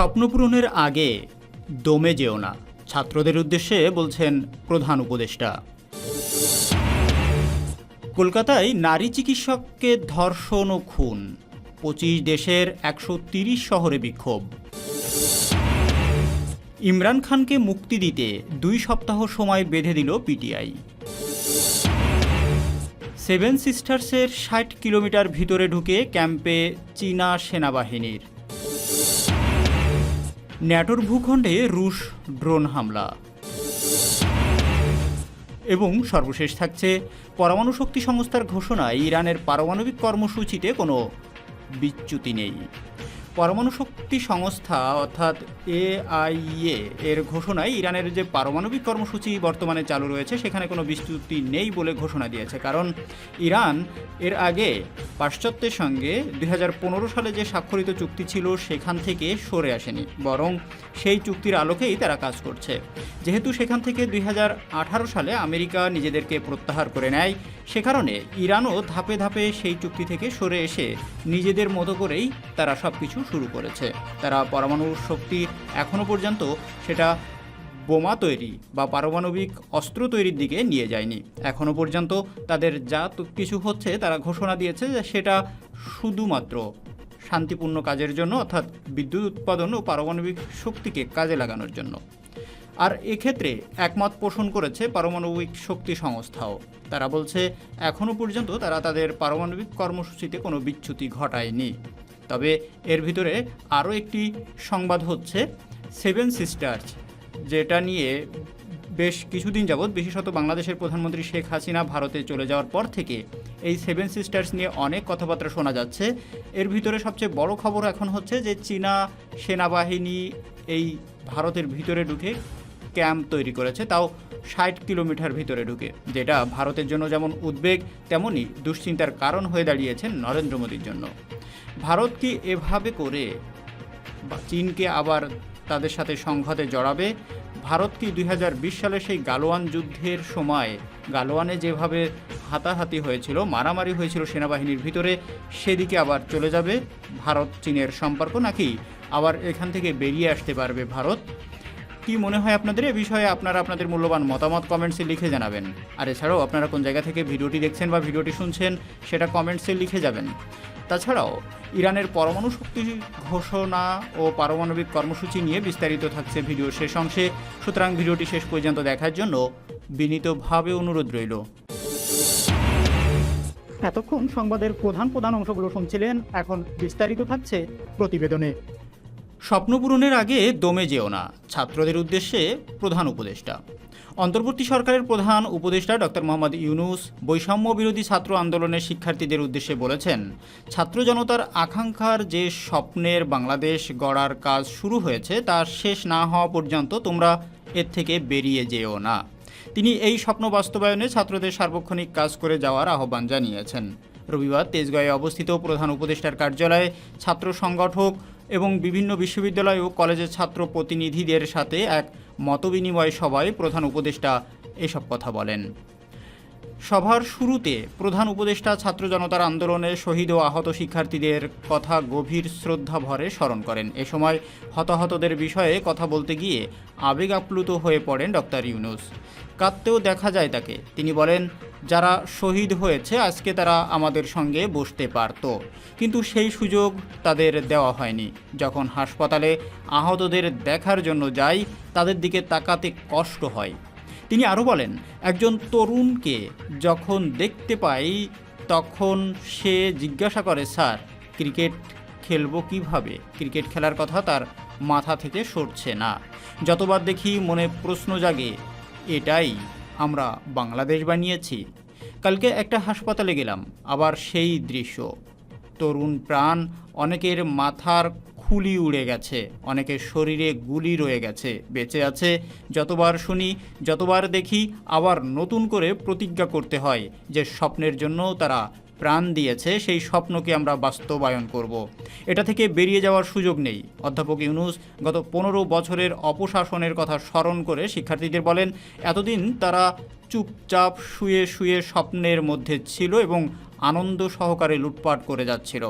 স্বপ্ন পূরণের আগে দমে যেও না, ছাত্রদের উদ্দেশ্যে বলছেন প্রধান উপদেষ্টা। কলকাতায় নারী চিকিৎসককে ধর্ষণ ও খুন, পঁচিশ দেশের একশো শহরে বিক্ষোভ। ইমরান খানকে মুক্তি দিতে দুই সপ্তাহ সময় বেঁধে দিল পিটিআই। সেভেন সিস্টার্সের ষাট কিলোমিটার ভিতরে ঢুকে ক্যাম্পে চীনা সেনাবাহিনীর ন্যাটোর ভূখণ্ডে রুশ ড্রোন হামলা। এবং সর্বশেষ থাকছে পরমাণু শক্তি সংস্থার ঘোষণায় ইরানের পারমাণবিক কর্মসূচিতে কোনো বিচ্যুতি নেই। পরমাণু শক্তি সংস্থা, অর্থাৎ এআইএ, এর ঘোষণায় ইরানের যে পারমাণবিক কর্মসূচি বর্তমানে চালু রয়েছে, সেখানে কোনো বিচ্যুতি নেই বলে ঘোষণা দিয়েছে। কারণ ইরান এর আগে পাশ্চাত্যের সঙ্গে দুই হাজার পনেরো সালে যে স্বাক্ষরিত চুক্তি ছিল, সেখান থেকে সরে আসেনি। বরং সেই চুক্তির আলোকেই তারা কাজ করছে। যেহেতু সেখান থেকে দুই হাজার আঠারো সালে আমেরিকা নিজেদেরকে প্রত্যাহার করে নেয়, সে কারণে ইরানও ধাপে ধাপে সেই চুক্তি থেকে সরে এসে নিজেদের মতো করেই তারা সব কিছু শুরু করেছে। তারা পরমাণু শক্তি এখনও পর্যন্ত সেটা বোমা তৈরি বা পারমাণবিক অস্ত্র তৈরির দিকে নিয়ে যায়নি। এখনও পর্যন্ত তাদের যা কিছু হচ্ছে তারা ঘোষণা দিয়েছে যে সেটা শুধুমাত্র শান্তিপূর্ণ কাজের জন্য অর্থাৎ বিদ্যুৎ উৎপাদন ও পারমাণবিক শক্তিকে কাজে লাগানোর জন্য। আর এক্ষেত্রে একমত পোষণ করেছে পারমাণবিক শক্তি সংস্থাও। তারা বলছে এখনও পর্যন্ত তারা তাদের পারমাণবিক কর্মসূচিতে কোনো বিচ্যুতি ঘটায়নি। তবে এর ভিতরে আরও একটি সংবাদ হচ্ছে সেভেন সিস্টার্স যেটা নিয়ে বেশ কিছুদিন যাবৎ বিশেষত বাংলাদেশের প্রধানমন্ত্রী শেখ হাসিনা ভারতে চলে যাওয়ার পর থেকে এই সেভেন সিস্টার্স নিয়ে অনেক কথাবার্তা শোনা যাচ্ছে। এর ভিতরে সবচেয়ে বড় খবর এখন হচ্ছে যে চীনা সেনাবাহিনী এই ভারতের ভিতরে ঢুকে ক্যাম্প তৈরি করেছে, তাও ষাট কিলোমিটার ভিতরে ঢুকে, যেটা ভারতের জন্য যেমন উদ্বেগ তেমনই দুশ্চিন্তার কারণ হয়ে দাঁড়িয়েছে নরেন্দ্র মোদীর জন্য। ভারত কি এভাবে করে চীনকে আবার তাদের সাথে সংঘাতে জড়াবে ভারত কি দুই হাজার বিশ সালে সেই গালোয়ান যুদ্ধের সময়, গালোয়ানে যেভাবে হাতাহাতি হয়েছিল, মারামারি হয়েছিল সেনাবাহিনীর ভিতরে, সেদিকে আবার চলে যাবে ভারত চীনের সম্পর্ক নাকি আবার এখান থেকে বেরিয়ে আসতে পারবে ভারত? কি মনে হয় আপনাদের এ বিষয়ে? আপনারা আপনাদের মূল্যবান মতামত কমেন্টসে লিখে জানাবেন। আর এছাড়াও আপনারা কোন জায়গা থেকে ভিডিওটি দেখছেন বা ভিডিওটি শুনছেন, সেটা কমেন্টসে লিখে যাবেন। তাছাড়াও ইরানের পরমাণু শক্তি ঘোষণা ও পারমাণবিক কর্মসূচি নিয়ে বিস্তারিত থাকছে ভিডিও শেষ অংশে। সুতরাং ভিডিওটি শেষ পর্যন্ত দেখার জন্য বিনীতভাবে অনুরোধ রইল। এতক্ষণ সংবাদের প্রধান প্রধান অংশগুলো শুনছিলেন এখন বিস্তারিত থাকছে প্রতিবেদনে। স্বপ্ন পূরণের আগে দমে যেও না ছাত্রদের উদ্দেশ্যে প্রধান উপদেষ্টা। অন্তর্বর্তী সরকারের প্রধান উপদেষ্টা ডক্টর মোহাম্মদ ইউনুস বৈষম্য বিরোধী ছাত্র আন্দোলনের শিক্ষার্থীদের উদ্দেশ্যে বলেছেন, ছাত্র জনতার আকাঙ্ক্ষার যে স্বপ্নের বাংলাদেশ গড়ার কাজ শুরু হয়েছে তা শেষ না হওয়া পর্যন্ত তোমরা এর থেকে বেরিয়ে যেও না। তিনি এই স্বপ্ন বাস্তবায়নে ছাত্রদের সার্বক্ষণিক কাজ করে যাওয়ার আহ্বান জানিয়েছেন। রবিবার তেজগাঁয়ে অবস্থিত প্রধান উপদেষ্টার কার্যালয়ে ছাত্র সংগঠক এবং বিভিন্ন বিশ্ববিদ্যালয় ও কলেজের ছাত্র প্রতিনিধিদের সাথে এক মতবিনিময় সভায় প্রধান উপদেষ্টা এসব কথা বলেন। সভার শুরুতে প্রধান উপদেষ্টা ছাত্র জনতার আন্দোলনে শহীদ ও আহত শিক্ষার্থীদের কথা গভীর শ্রদ্ধা ভরে স্মরণ করেন। এ সময় হতাহতদের বিষয়ে কথা বলতে গিয়ে আবেগ আপ্লুত হয়ে পড়েন ডক্টর ইউনুস। কাঁদতেও দেখা যায় তাকে। তিনি বলেন, যারা শহীদ হয়েছে, আজকে তারা আমাদের সঙ্গে বসতে পারত। কিন্তু সেই সুযোগ তাদের দেওয়া হয়নি। যখন হাসপাতালে আহতদের দেখার জন্য যাই, তাদের দিকে তাকাতে কষ্ট হয়। তিনি আরও বলেন, একজন তরুণকে যখন দেখতে পাই, তখন সে জিজ্ঞাসা করে, স্যার, ক্রিকেট খেলব কীভাবে? ক্রিকেট খেলার কথা তার মাথা থেকে সরছে না। যতবার দেখি মনে প্রশ্ন জাগে এটাই আমরা বাংলাদেশ বানিয়েছি। কালকে একটা হাসপাতালে গেলাম, আবার সেই দৃশ্য। তরুণ প্রাণ অনেকের মাথার খুলি উড়ে গেছে, অনেকের শরীরে গুলি রয়ে গেছে, বেঁচে আছে। যতবার শুনি, যতবার দেখি, আবার নতুন করে প্রতিজ্ঞা করতে হয় যে স্বপ্নের জন্য তারা প্রাণ দিয়েছে, সেই স্বপ্নকে আমরা বাস্তবায়ন করব। এটা থেকে বেরিয়ে যাওয়ার সুযোগ নেই। অধ্যাপক ইউনুস গত পনেরো বছরের অপশাসনের কথা স্মরণ করে শিক্ষার্থীদের বলেন, এতদিন তারা চুপচাপ শুয়ে শুয়ে স্বপ্নের মধ্যে ছিল এবং আনন্দ সহকারে লুটপাট করে যাচ্ছিল।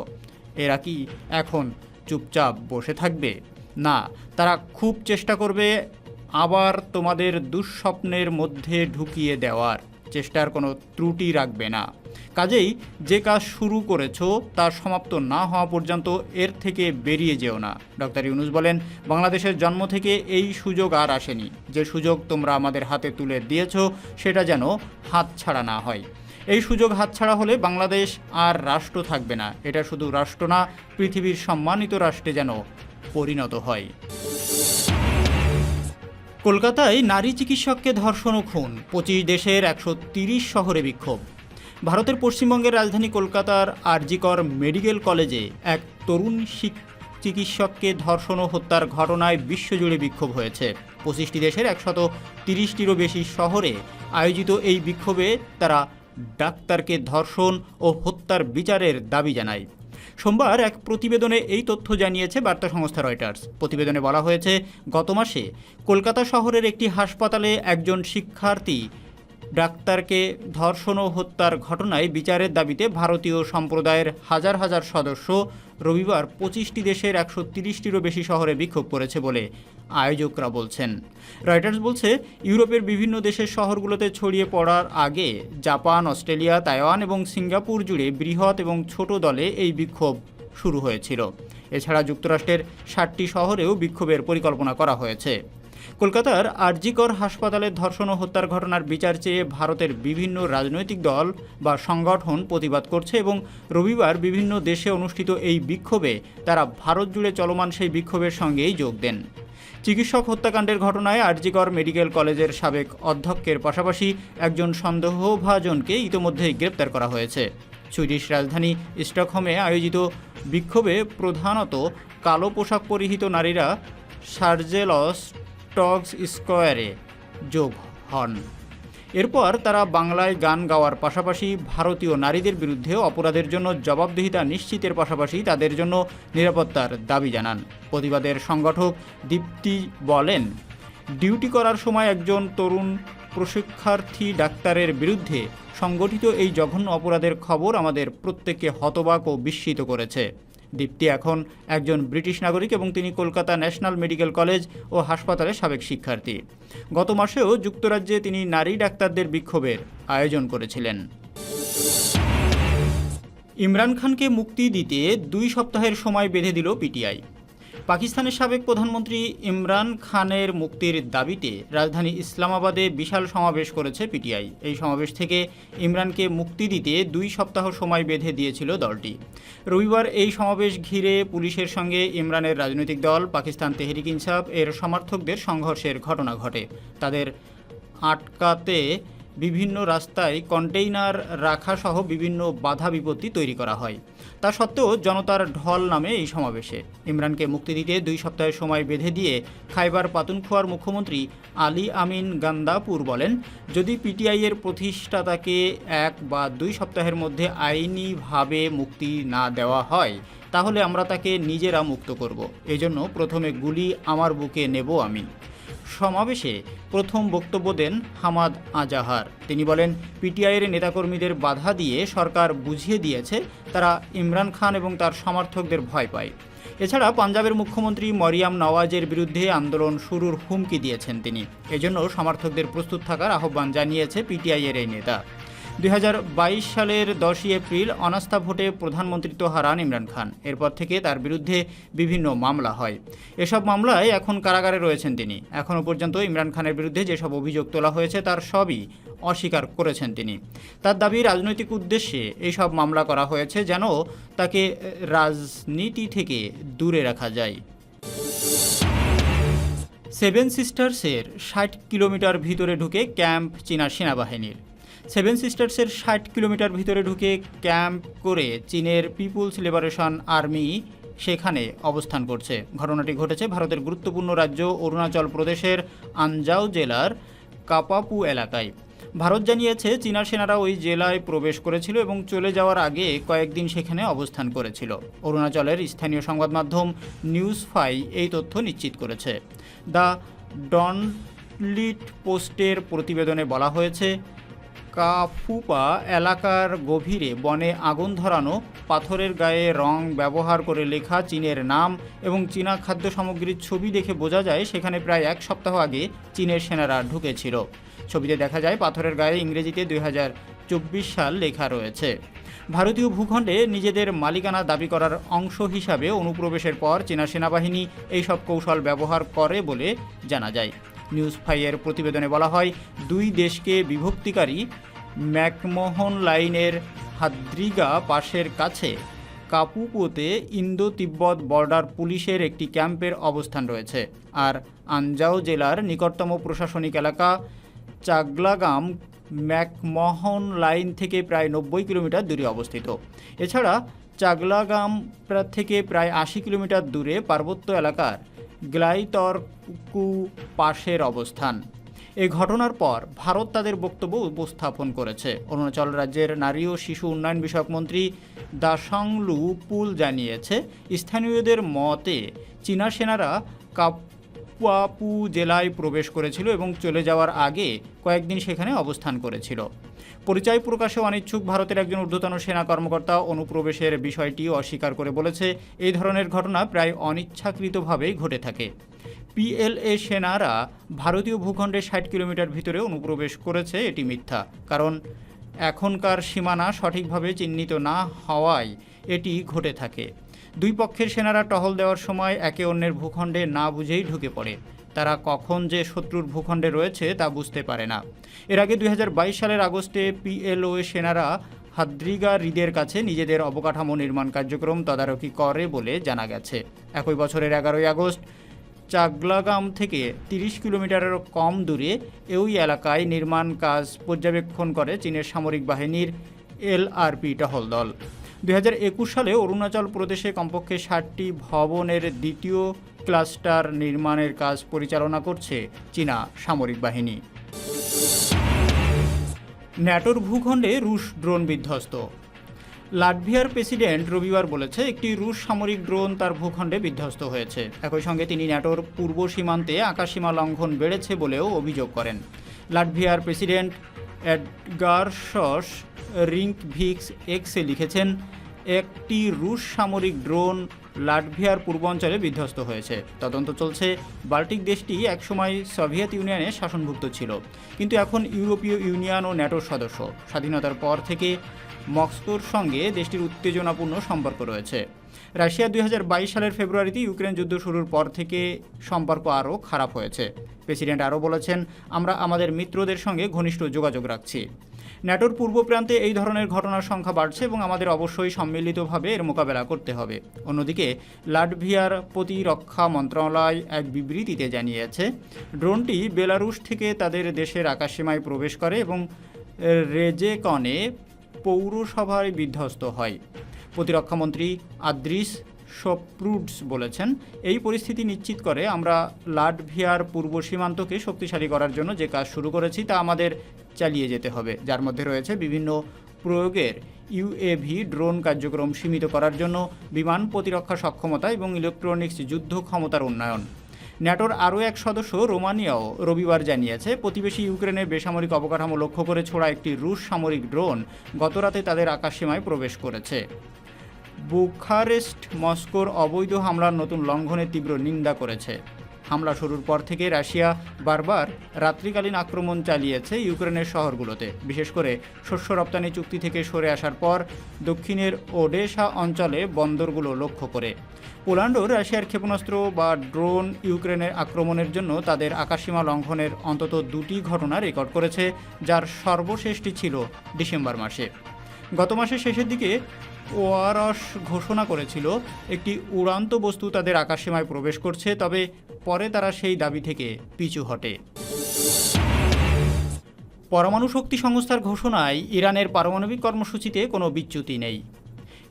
এরা কি এখন চুপচাপ বসে থাকবে? না, তারা খুব চেষ্টা করবে আবার তোমাদের দুঃস্বপ্নের মধ্যে ঢুকিয়ে দেওয়ার। চেষ্টার কোনো ত্রুটি রাখবে না। কাজেই যে কাজ শুরু করেছ তা সমাপ্ত না হওয়া পর্যন্ত এর থেকে বেরিয়ে যেও না। ডক্টর ইউনুস বলেন, বাংলাদেশের জন্ম থেকে এই সুযোগ আর আসেনি। যে সুযোগ তোমরা আমাদের হাতে তুলে দিয়েছ, সেটা যেন হাতছাড়া না হয়। এই সুযোগ হাতছাড়া হলে বাংলাদেশ আর রাষ্ট্র থাকবে না। এটা শুধু রাষ্ট্র না, পৃথিবীর সম্মানিত রাষ্ট্রে যেন পরিণত হয়। কলকাতায় নারী চিকিৎসককে ধর্ষণ ও খুন, পঁচিশ দেশের একশো তিরিশ শহরে বিক্ষোভ। ভারতের পশ্চিমবঙ্গের রাজধানী কলকাতার আরজিকর মেডিকেল কলেজে এক তরুণ চিকিৎসককে ধর্ষণ ও হত্যার ঘটনায় বিশ্বজুড়ে বিক্ষোভ হয়েছে। পঁচিশটি দেশের একশত তিরিশটিরও বেশি শহরে আয়োজিত এই বিক্ষোভে তারা ডাক্তারকে ধর্ষণ ও হত্যার বিচারের দাবি জানায়। সোমবার এক প্রতিবেদনে এই তথ্য জানিয়েছে বার্তা সংস্থা রয়টার্স। প্রতিবেদনে বলা হয়েছে, গত মাসে কলকাতা শহরের একটি হাসপাতালে একজন শিক্ষার্থী ডাক্তারকে ধর্ষণ ও হত্যার ঘটনায় বিচারের দাবিতে ভারতীয় সম্প্রদায়ের হাজার হাজার সদস্য রবিবার পঁচিশটি দেশের একশো তিরিশটিরও বেশি শহরে বিক্ষোভ করেছে বলে আয়োজকরা বলছেন। রয়টার্স বলছে, ইউরোপের বিভিন্ন দেশের শহরগুলোতে ছড়িয়ে পড়ার আগে জাপান, অস্ট্রেলিয়া, তাইওয়ান এবং সিঙ্গাপুর জুড়ে বৃহৎ এবং ছোট দলে এই বিক্ষোভ শুরু হয়েছিল। এছাড়া যুক্তরাষ্ট্রের ষাটটি শহরেও বিক্ষোভের পরিকল্পনা করা হয়েছে। কলকাতার আরজিকর হাসপাতালের ধর্ষণ ও হত্যার ঘটনার বিচার চেয়ে ভারতের বিভিন্ন রাজনৈতিক দল বা সংগঠন প্রতিবাদ করছে এবং রবিবার বিভিন্ন দেশে অনুষ্ঠিত এই বিক্ষোভে তারা ভারত জুড়ে চলমান সেই বিক্ষোভের সঙ্গেই যোগ দেন। চিকিৎসক হত্যাকাণ্ডের ঘটনায় আরজিকর মেডিকেল কলেজের সাবেক অধ্যক্ষের পাশাপাশি একজন সন্দেহভাজনকে ইতোমধ্যেই গ্রেপ্তার করা হয়েছে। সুইডিশ রাজধানী স্টকহোমে আয়োজিত বিক্ষোভে প্রধানত কালো পোশাক পরিহিত নারীরা সার্জেলস টক্স স্কোয়ারে যোগ হন। এরপর তারা বাংলায় গান গাওয়ার পাশাপাশি ভারতীয় নারীদের বিরুদ্ধে অপরাধের জন্য জবাবদিহিতা নিশ্চিতের পাশাপাশি তাদের জন্য নিরাপত্তার দাবি জানান। প্রতিবাদের সংগঠক দীপ্তি বলেন, ডিউটি করার সময় একজন তরুণ প্রশিক্ষার্থী ডাক্তারের বিরুদ্ধে সংগঠিত এই জঘন্য অপরাধের খবর আমাদের প্রত্যেককে হতবাক ও বিস্মিত করেছে। দীপ্তি এখন একজন ব্রিটিশ নাগরিক এবং তিনি কলকাতা ন্যাশনাল মেডিকেল কলেজ ও হাসপাতালের সাবেক শিক্ষার্থী। গত মাসেও যুক্তরাজ্যে তিনি নারী ডাক্তারদের বিক্ষোভের আয়োজন করেছিলেন। ইমরান খানকে মুক্তি দিতে দুই সপ্তাহের সময় বেঁধে দিল পিটিআই। পাকিস্তানের সাবেক প্রধানমন্ত্রী ইমরান খানের মুক্তির দাবিতে রাজধানী ইসলামাবাদে বিশাল সমাবেশ করেছে পিটিআই। এই সমাবেশ থেকে ইমরানকে মুক্তি দিতে দুই সপ্তাহ সময় বেঁধে দিয়েছিল দলটি। রবিবার এই সমাবেশ ঘিরে পুলিশের সঙ্গে ইমরানের রাজনৈতিক দল, পাকিস্তান তেহরিক ইনসাফ এর সমর্থকদের সংঘর্ষের ঘটনা ঘটে। তাদের আটকাতে বিভিন্ন রাস্তায় কন্টেইনার রাখা সহ বিভিন্ন বাধা বিপত্তি তৈরি করা হয়। তা সত্ত্বেও জনতার ঢল নামে এই সমাবেশে। ইমরানকে মুক্তি দিতে দুই সপ্তাহের সময় বেঁধে দিয়ে খাইবার পাতুনখোয়ার মুখ্যমন্ত্রী আলী আমিন গান্দাপুর বলেন, যদি পিটিআই এর প্রতিষ্ঠাতাকে এক বা দুই সপ্তাহের মধ্যে আইনিভাবে মুক্তি না দেওয়া হয়, তাহলে আমরা তাকে নিজেরা মুক্ত করব। এজন্য প্রথমে গুলি আমার বুকে নেব আমি সমাবেশে প্রথম বক্তব্য দেন হামাদ আজাহার। তিনি বলেন, পিটিআইয়ের নেতাকর্মীদের বাধা দিয়ে সরকার বুঝিয়ে দিয়েছে, তারা ইমরান খান এবং তার সমর্থকদের ভয় পায়। এছাড়া পাঞ্জাবের মুখ্যমন্ত্রী মরিয়াম নওয়াজের বিরুদ্ধে আন্দোলন শুরুর হুমকি দিয়েছেন তিনি। এজন্য সমর্থকদের প্রস্তুত থাকার আহ্বান জানিয়েছে পিটিআইয়ের এই নেতা। দুই হাজার বাইশ সালের দশই এপ্রিল অনাস্থা ভোটে প্রধানমন্ত্রিত্ব হারান ইমরান খান। এরপর থেকে তার বিরুদ্ধে বিভিন্ন মামলা হয়। এসব মামলায় এখন কারাগারে রয়েছেন তিনি। এখনও পর্যন্ত ইমরান খানের বিরুদ্ধে যেসব অভিযোগ তোলা হয়েছে, তার সবই অস্বীকার করেছেন তিনি। তার দাবি, রাজনৈতিক উদ্দেশ্যে এইসব মামলা করা হয়েছে যেন তাকে রাজনীতি থেকে দূরে রাখা যায়। সেভেন সিস্টার্সের ষাট কিলোমিটার ভিতরে ঢুকে ক্যাম্প চীনা সেনাবাহিনীর। সেভেন সিস্টার্সের ষাট কিলোমিটার ভিতরে ঢুকে ক্যাম্প করে চীনের পিপুলস লিবারেশন আর্মি সেখানে অবস্থান করছে। ঘটনাটি ঘটেছে ভারতের গুরুত্বপূর্ণ রাজ্য অরুণাচল প্রদেশের আনজাও জেলার কাপাপু এলাকায়। ভারত জানিয়েছে, চীনা সেনারা ওই জেলায় প্রবেশ করেছিল এবং চলে যাওয়ার আগে কয়েকদিন সেখানে অবস্থান করেছিল। অরুণাচলের স্থানীয় সংবাদ মাধ্যম নিউজ ফাই এই তথ্য নিশ্চিত করেছে। দ্য ডনলিট পোস্টের প্রতিবেদনে বলা হয়েছে কাফুপা এলাকার গভীরে বনে আগুন ধরানো, পাথরের গায়ে রং ব্যবহার করে লেখা চীনের নাম এবং চীনা খাদ্য সামগ্রীর ছবি দেখে বোঝা যায় সেখানে প্রায় এক সপ্তাহ আগে চীনের সেনারা ঢুকেছিল। ছবিতে দেখা যায় পাথরের গায়ে ইংরেজিতে দুই হাজার চব্বিশ সাল লেখা রয়েছে। ভারতীয় ভূখণ্ডে নিজেদের মালিকানা দাবি করার অংশ হিসাবে অনুপ্রবেশের পর চীনা সেনাবাহিনী এইসব কৌশল ব্যবহার করে বলে জানা যায়। নিউজ ফাইয়ের প্রতিবেদনে বলা হয়, দুই দেশকে বিভক্তিকারী ম্যাকমোহন লাইনের হাদ্রিগা পাশের কাছে কাপুপোতে ইন্দো তিব্বত বর্ডার পুলিশের একটি ক্যাম্পের অবস্থান রয়েছে। আর আনজাও জেলার নিকটতম প্রশাসনিক এলাকা চাগলাগাম ম্যাকমোহন লাইন থেকে প্রায় নব্বই কিলোমিটার দূরে অবস্থিত। এছাড়া চাগলাগাম থেকে প্রায় আশি কিলোমিটার দূরে পার্বত্য এলাকার গ্লাইতরকু পাশের অবস্থান। এ ঘটনার পর ভারত তাদের বক্তব্য উপস্থাপন করেছে। অরুণাচল রাজ্যের নারী ও শিশু উন্নয়ন বিষয়ক মন্ত্রী দাসাংলু পুল জানিয়েছে, স্থানীয়দের মতে চীনা সেনারা কাপুয়াপু জেলায় প্রবেশ করেছিল এবং চলে যাওয়ার আগে কয়েকদিন সেখানে অবস্থান করেছিল। পরিচয় প্রকাশে অনিচ্ছুক ভারতের একজন ঊর্ধ্বতন সেনা কর্মকর্তা অনুপ্রবেশের বিষয়টি অস্বীকার করে বলেছে, এই ধরনের ঘটনা প্রায় অনিচ্ছাকৃতভাবেই ঘটে থাকে। পিএলএ সেনারা ভারতীয় ভূখণ্ডে ষাট কিলোমিটার ভিতরে অনুপ্রবেশ করেছে, এটি মিথ্যা। কারণ এখনকার সীমানা সঠিকভাবে চিহ্নিত না হওয়ায় এটি ঘটে থাকে। দুই পক্ষের সেনারা টহল দেওয়ার সময় একে অন্যের ভূখণ্ডে না বুঝেই ঢুকে পড়ে। তারা কখন যে শত্রুর ভূখণ্ডে রয়েছে তা বুঝতে পারে না। এর আগে দুই হাজার বাইশ সালের আগস্টে পিএলও সেনারা হাদ্রিগা হ্রদের কাছে নিজেদের অবকাঠামো নির্মাণ কার্যক্রম তদারকি করে বলে জানা গেছে। একই বছরের এগারোই আগস্ট, চাগলাগাম থেকে তিরিশ কিলোমিটারেরও কম দূরে এই এলাকায় নির্মাণ কাজ পর্যবেক্ষণ করে চীনের সামরিক বাহিনীর এলআরপি টহল দল। দুই হাজার একুশ সালে অরুণাচল প্রদেশে কমপক্ষে ষাটটি ভবনের দ্বিতীয় ক্লাস্টার নির্মাণের কাজ পরিচালনা করছে চীনা সামরিক বাহিনী। ন্যাটোর ভূখণ্ডে রুশ ড্রোন বিধ্বস্ত। লাটভিয়ার প্রেসিডেন্ট রবিবার বলেছে, একটি রুশ সামরিক ড্রোন তার ভূখণ্ডে বিধ্বস্ত হয়েছে। একই সঙ্গে তিনি ন্যাটোর পূর্ব সীমান্তে আকাশসীমা লঙ্ঘন বেড়েছে বলেও অভিযোগ করেন। লাটভিয়ার প্রেসিডেন্ট এডগারসস রিঙ্কভিক্স এক্সে লিখেছেন, একটি রুশ সামরিক ড্রোন লাটভিয়ার পূর্বাঞ্চলে বিধ্বস্ত হয়েছে। তদন্ত চলছে। বাল্টিক দেশটি একসময় সোভিয়েত ইউনিয়নের শাসনভুক্ত ছিল, কিন্তু এখন ইউরোপীয় ইউনিয়ন ও ন্যাটোর সদস্য। স্বাধীনতার পর থেকে মস্কোর সঙ্গে দেশটির উত্তেজনাপূর্ণ সম্পর্ক রয়েছে। রাশিয়া দুই হাজার বাইশ সালের ফেব্রুয়ারিতে ইউক্রেন যুদ্ধ শুরুর পর থেকে সম্পর্ক আরও খারাপ হয়েছে। প্রেসিডেন্ট আরও বলেছেন, আমরা আমাদের মিত্রদের সঙ্গে ঘনিষ্ঠ যোগাযোগ রাখছি। ন্যাটোর পূর্ব প্রান্তে এই ধরনের ঘটনার সংখ্যা বাড়ছে এবং আমাদের অবশ্যই সম্মিলিতভাবে এর মোকাবেলা করতে হবে। অন্যদিকে, লাটভিয়ার প্রতিরক্ষা মন্ত্রণালয় এক বিবৃতিতে জানিয়েছে, ড্রোনটি বেলারুশ থেকে তাদের দেশের আকাশসীমায় প্রবেশ করে এবং রেজেকনে পৌরসভায় বিধ্বস্ত হয়। প্রতিরক্ষামন্ত্রী আদ্রিস সপ্রুডস বলেছেন, এই পরিস্থিতি নিশ্চিত করে আমরা লাটভিয়ার পূর্ব সীমান্তকে শক্তিশালী করার জন্য যে কাজ শুরু করেছি তা আমাদের চালিয়ে যেতে হবে। যার মধ্যে রয়েছে বিভিন্ন প্রয়োগের ইউএভি ড্রোন কার্যক্রম সীমিত করার জন্য বিমান প্রতিরক্ষা সক্ষমতা এবং ইলেকট্রনিক্স যুদ্ধ ক্ষমতার উন্নয়ন। ন্যাটোর আরও এক সদস্য রোমানিয়াও রবিবার জানিয়েছে, প্রতিবেশী ইউক্রেনের বেসামরিক অবকাঠামো লক্ষ্য করে ছোড়া একটি রুশ সামরিক ড্রোন গতরাতে তাদের আকাশসীমায় প্রবেশ করেছে। বুখারেস্ট, মস্কোর অবৈধ হামলার নতুন লঙ্ঘনের তীব্র নিন্দা করেছে। হামলা শুরুর পর থেকে রাশিয়া বারবার রাত্রিকালীন আক্রমণ চালিয়েছে ইউক্রেনের শহরগুলোতে। বিশেষ করে শস্য রপ্তানি চুক্তি থেকে সরে আসার পর দক্ষিণের ওডেশা অঞ্চলে বন্দরগুলো লক্ষ্য করে। পোল্যান্ডও রাশিয়ার ক্ষেপণাস্ত্র বা ড্রোন ইউক্রেনের আক্রমণের জন্য তাদের আকাশসীমা লঙ্ঘনের অন্তত দুটি ঘটনা রেকর্ড করেছে, যার সর্বশেষটি ছিল ডিসেম্বর মাসে। গত মাসের শেষের দিকে ওয়ারস ঘোষণা করেছিল, একটি উড়ান্ত বস্তু তাদের আকাশসীমায় প্রবেশ করছে, তবে পরে তারা সেই দাবি থেকে পিছু হটে। পরমাণু শক্তি সংস্থার ঘোষণায় ইরানের পারমাণবিক কর্মসূচিতে কোনো বিচ্যুতি নেই।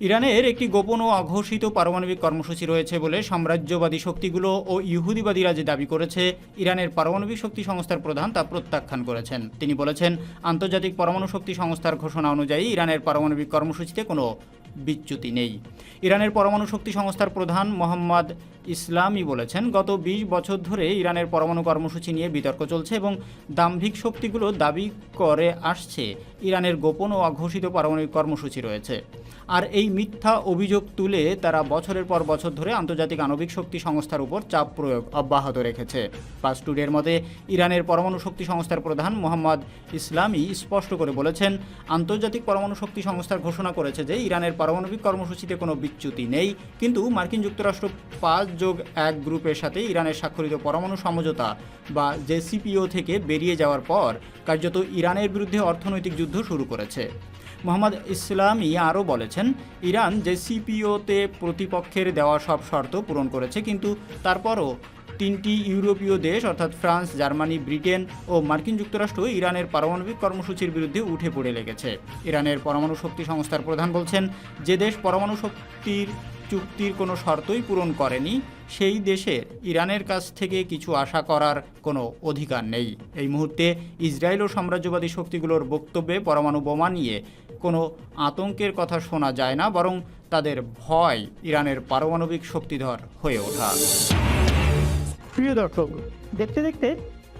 ইরানের একটি গোপন ও অঘোষিত পারমাণবিক কর্মসূচি রয়েছে বলে সাম্রাজ্যবাদী শক্তিগুলো ও ইহুদিবাদীরা যে দাবি করেছে, ইরানের পারমাণবিক শক্তি সংস্থার প্রধান তা প্রত্যাখ্যান করেছেন। তিনি বলেছেন, আন্তর্জাতিক পরমাণু শক্তি সংস্থার ঘোষণা অনুযায়ী ইরানের পারমাণবিক কর্মসূচিতে কোনো বিচ্যুতি নেই। ইরানের পরমাণু শক্তি সংস্থার প্রধান মোহাম্মদ ইসলামই বলেছেন, গত ২০ বছর ধরে ইরানের পরমাণু কর্মসূচি নিয়ে বিতর্ক চলছে এবং দাম্ভিক শক্তিগুলো দাবি করে আসছে। ইরানের গোপন ও অঘোষিত পারমাণবিক কর্মসূচি রয়েছে। আর এই মিথ্যা অভিযোগ তুলে তারা বছরের পর বছর ধরে আন্তর্জাতিক আণবিক শক্তি সংস্থার উপর চাপ প্রয়োগ অব্যাহত রেখেছে। পাস টুডের মতে, ইরানের পরমাণু শক্তি সংস্থার প্রধান মোহাম্মদ ইসলামী স্পষ্ট করে বলেছেন, আন্তর্জাতিক পরমাণু শক্তি সংস্থার ঘোষণা করেছে যে ইরানের পারমাণবিক কর্মসূচিতে কোনো বিচ্যুতি নেই। কিন্তু মার্কিন যুক্তরাষ্ট্র পাঁচ যোগ এক গ্রুপের সাথে ইরানের স্বাক্ষরিত পরমাণু সমঝোতা বা জেসিপিও থেকে বেরিয়ে যাওয়ার পর কার্যত ইরানের বিরুদ্ধে অর্থনৈতিক যুদ্ধ শুরু করেছে। মোহাম্মদ ইসলামী আরও বলেছেন, ইরান জেসিপিওতে প্রতিপক্ষের দেওয়া সব শর্ত পূরণ করেছে, কিন্তু তারপরও তিনটি ইউরোপীয় দেশ, অর্থাৎ ফ্রান্স, জার্মানি, ব্রিটেন ও মার্কিন যুক্তরাষ্ট্র ইরানের পারমাণবিক কর্মসূচির বিরুদ্ধে উঠে পড়ে লেগেছে। ইরানের পরমাণু শক্তি সংস্থার প্রধান বলছেন, যে দেশ পরমাণু শক্তির চুক্তির কোনো শর্তই পূরণ করেনি, সেই দেশের ইরানের কাছ থেকে কিছু আশা করার কোনো অধিকার নেই। এই মুহূর্তে ইসরায়েল ও সাম্রাজ্যবাদী শক্তিগুলোর বক্তব্যে পরমাণু বোমা নিয়ে কোনো আতঙ্কের কথা শোনা যায় না, বরং তাদের ভয় ইরানের পারমাণবিক শক্তিধর হয়ে ওঠা। প্রিয় দর্শক, দেখতে দেখতে